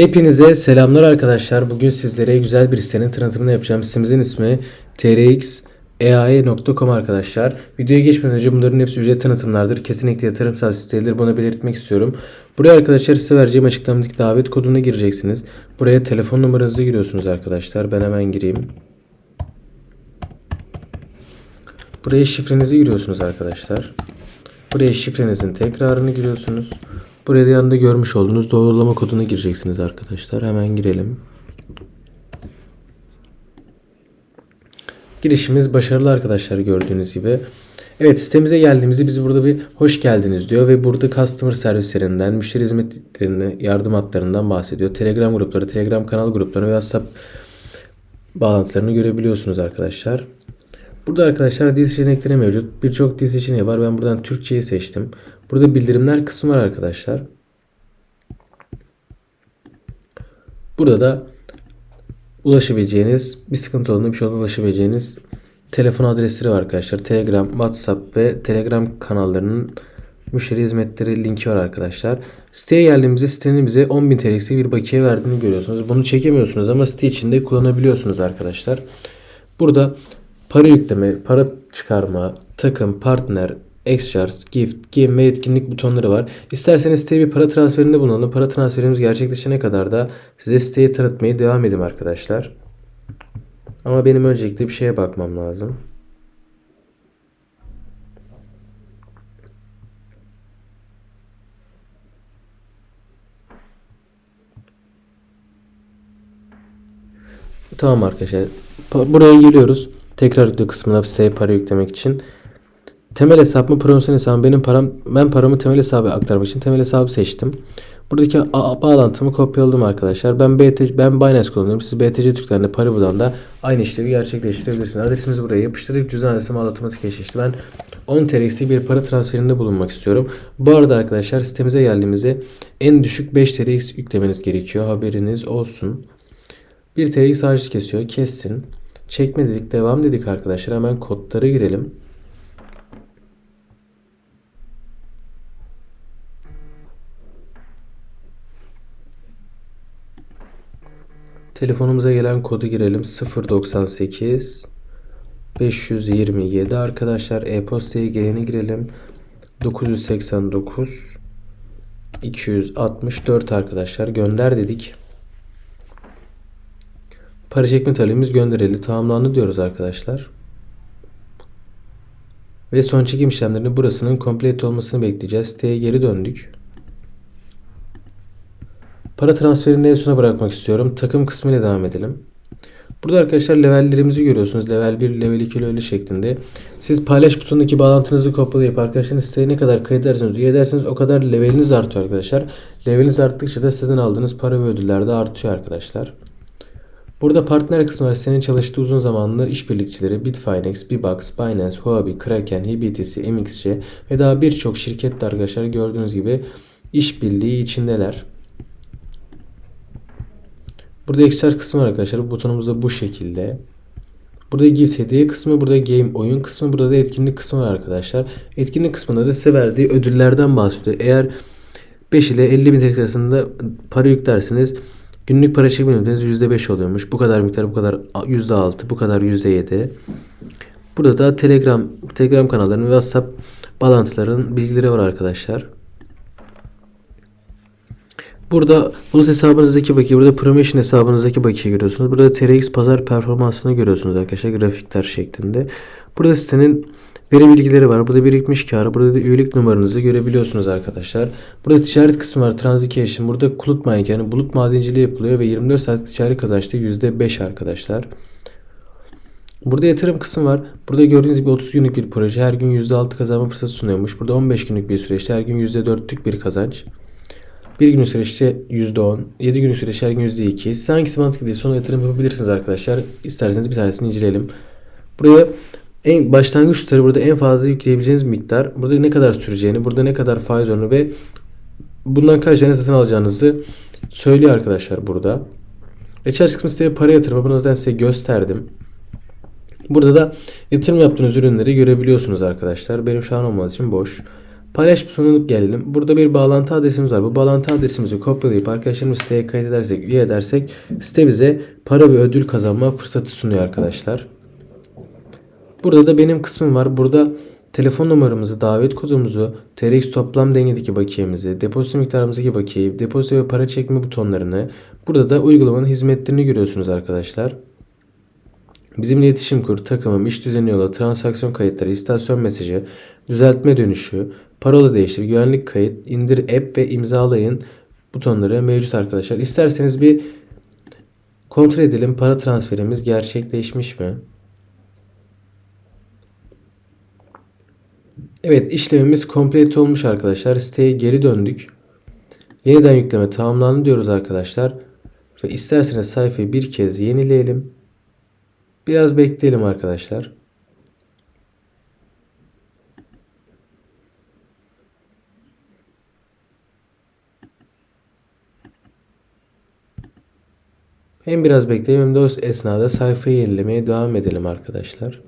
Hepinize selamlar arkadaşlar. Bugün sizlere güzel bir sitenin tanıtımını yapacağım. Sitemizin ismi trxai.com arkadaşlar. Videoya geçmeden önce bunların hepsi ücret tanıtımlardır. Kesinlikle yatırımsal sitedir. Bunu belirtmek istiyorum. Buraya arkadaşlar size vereceğim açıklamadaki davet koduna gireceksiniz. Buraya telefon numaranızı giriyorsunuz arkadaşlar. Ben hemen gireyim. Buraya şifrenizi giriyorsunuz arkadaşlar. Buraya şifrenizin tekrarını giriyorsunuz. Buraya da yanında görmüş olduğunuz doğrulama kodunu gireceksiniz arkadaşlar. Hemen girelim. Girişimiz başarılı arkadaşlar gördüğünüz gibi. Evet sitemize geldiğimizde bizi burada bir hoş geldiniz diyor ve burada customer servislerinden, müşteri hizmetlerine, yardım hatlarından bahsediyor. Telegram grupları, Telegram kanal grupları ve WhatsApp bağlantılarını görebiliyorsunuz arkadaşlar. Burada arkadaşlar dil seçenekleri mevcut. Birçok dil seçeneği var. Ben buradan Türkçeyi seçtim. Burada bildirimler kısmı var arkadaşlar. Burada da ulaşabileceğiniz, bir sıkıntı olduğunda bir şey ulaşabileceğiniz telefon adresleri var arkadaşlar. Telegram, WhatsApp ve Telegram kanallarının müşteri hizmetleri linki var arkadaşlar. Siteye geldiğimizde sitenin bize 10.000 TL'si bir bakiye verdiğini görüyorsunuz. Bunu çekemiyorsunuz ama site içinde kullanabiliyorsunuz arkadaşlar. Burada para yükleme, para çıkarma, takım, partner, Excharge, Gift, Game ve etkinlik butonları var. İsterseniz siteye bir para transferinde bulunalım. Para transferimiz gerçekleşene kadar da size siteyi tanıtmaya devam edeyim arkadaşlar. Ama benim öncelikle bir şeye bakmam lazım. Tamam arkadaşlar. Buraya geliyoruz. Tekrar yükle kısmına siteye para yüklemek için. Temel hesap mı promosyon hesabı mı? benim param ben paramı temel hesaba aktarmak için temel hesabı seçtim. Buradaki a- bağlantımı kopyaladım arkadaşlar. Ben BTC ben Binance kullanıyorum. Siz BTC Türkler'de Paribu'dan da aynı işlevi gerçekleştirebilirsiniz. Adresimizi buraya yapıştırdık. Cüzdan adresimi otomatik eşleşti. Ben 10 TL'lik bir para transferinde bulunmak istiyorum. Bu arada arkadaşlar sitemize geldiğimizde en düşük 5 TL'lik yüklemeniz gerekiyor. Haberiniz olsun. 1 TL'lik harcı kesiyor. Kessin. Çekme dedik. Devam dedik arkadaşlar. Hemen kodlara girelim. Telefonumuza gelen kodu girelim. 098 527 arkadaşlar. E-postaya geleni girelim. 989 264 arkadaşlar. Gönder dedik. Para çekme talebimiz gönderildi. Tamamlandı diyoruz arkadaşlar. Ve son çekim işlemlerinin burasının complete olmasını bekleyeceğiz. Siteye geri döndük. Para transferini en sona bırakmak istiyorum. Takım kısmıyla devam edelim. Burada arkadaşlar levellerimizi görüyorsunuz. Level 1, level 2 öyle şeklinde. Siz paylaş butonundaki bağlantınızı kopyalayıp arkadaşların siteye ne kadar kayıt ederseniz, üye ederseniz o kadar leveliniz artıyor arkadaşlar. Leveliniz arttıkça da siteden aldığınız para ve ödüller de artıyor arkadaşlar. Burada partner kısmı var. Senin çalıştığı uzun zamanlı işbirlikçileri Bitfinex, Bibox, Binance, Huobi, Kraken, HBTC, MXC ve daha birçok şirket de arkadaşlar gördüğünüz gibi işbirliği içindeler. Burada Exchange kısmı var arkadaşlar. Butonumuz da bu şekilde. Burada gift hediye kısmı, burada game oyun kısmı, burada da etkinlik kısmı var arkadaşlar. Etkinlik kısmında da size verdiği ödüllerden bahsediyor. Eğer 5 ile 50 bin arasında para yüklerseniz günlük para çekme ödülünüz %5 oluyormuş. Bu kadar miktar bu kadar %6, bu kadar %7. Burada da Telegram, Telegram kanallarının ve WhatsApp bağlantıların bilgileri var arkadaşlar. Burada bulut hesabınızdaki bakiye, burada promotion hesabınızdaki bakiye görüyorsunuz. Burada TRX pazar performansını görüyorsunuz arkadaşlar grafikler şeklinde. Burada sitenin veri bilgileri var. Burada birikmiş karı, burada da üyelik numaranızı görebiliyorsunuz arkadaşlar. Burada ticaret kısmı var. Transaction, burada bulut mining yani bulut madenciliği yapılıyor ve 24 saatlik ticari kazançta %5 arkadaşlar. Burada yatırım kısmı var. Burada gördüğünüz gibi 30 günlük bir proje. Her gün %6 kazanma fırsatı sunuyormuş. Burada 15 günlük bir süreçte her gün %4'lük bir kazanç. Bir günlük süreçte %10, 7 günlük süreçte her gün %2. Siz hangisi mantıklı değil sonra yatırım yapabilirsiniz arkadaşlar. İsterseniz bir tanesini inceleyelim. Buraya en başlangıç tutarı burada en fazla yükleyebileceğiniz miktar, burada ne kadar süreceğini, burada ne kadar faiz oranı ve bundan kaç tane satın alacağınızı söylüyor arkadaşlar burada. Recharge kısmı siteye para yatırımı. Bunu zaten size gösterdim. Burada da yatırım yaptığınız ürünleri görebiliyorsunuz arkadaşlar. Benim şu an olmadığı için boş. Paylaş butonuna gelelim. Burada bir bağlantı adresimiz var. Bu bağlantı adresimizi kopyalayıp arkadaşlarımız siteye kayıt edersek, üye edersek site bize para ve ödül kazanma fırsatı sunuyor arkadaşlar. Burada da benim kısmım var. Burada telefon numaramızı, davet kodumuzu, TRX toplam dengedeki bakiyemizi, depozito miktarımızdaki bakiyeyi, depozito ve para çekme butonlarını, burada da uygulamanın hizmetlerini görüyorsunuz arkadaşlar. Bizimle iletişim kur, takımım, iş düzeni yola, transaksiyon kayıtları, istasyon mesajı, düzeltme dönüşü, parola değiştir, güvenlik kayıt, indir app ve imzalayın butonları mevcut arkadaşlar. İsterseniz bir kontrol edelim para transferimiz gerçekleşmiş mi? Evet işlemimiz komplet olmuş arkadaşlar. Siteye geri döndük. Yeniden yükleme tamamlandı diyoruz arkadaşlar. Ve isterseniz sayfayı bir kez yenileyelim. Biraz bekleyelim arkadaşlar. Hem biraz bekleyelim hem de o esnada sayfayı yenilemeye devam edelim arkadaşlar.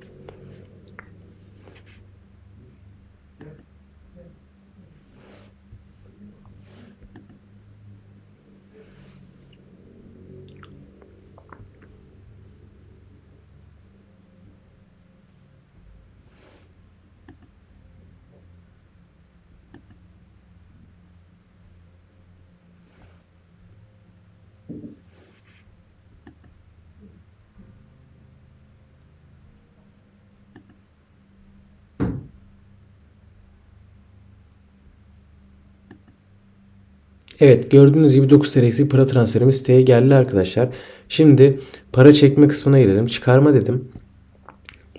Evet gördüğünüz gibi 9 TL'lik para transferimiz siteye geldi arkadaşlar. Şimdi para çekme kısmına girelim. Çıkarma dedim.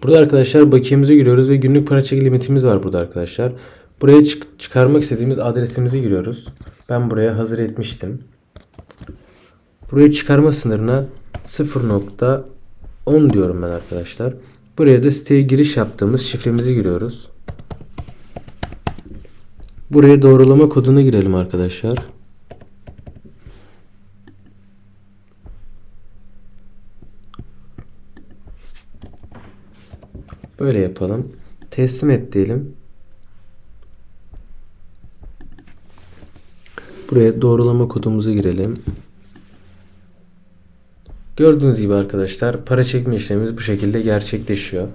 Burada arkadaşlar bakiyemize giriyoruz ve günlük para çeki limitimiz var burada arkadaşlar. Buraya çık çıkarmak istediğimiz adresimizi giriyoruz. Ben buraya hazır etmiştim. Buraya çıkarma sınırına 0.10 diyorum ben arkadaşlar. Buraya da siteye giriş yaptığımız şifremizi giriyoruz. Buraya doğrulama kodunu girelim arkadaşlar. Böyle yapalım. Teslim et diyelim. Buraya doğrulama kodumuzu girelim. Gördüğünüz gibi arkadaşlar para çekme işlemimiz bu şekilde gerçekleşiyor.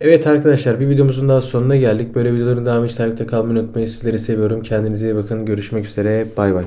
Evet arkadaşlar bir videomuzun daha sonuna geldik. Böyle videoların devamı için takipte kalmayı unutmayın. Sizleri seviyorum. Kendinize iyi bakın. Görüşmek üzere. Bay bay.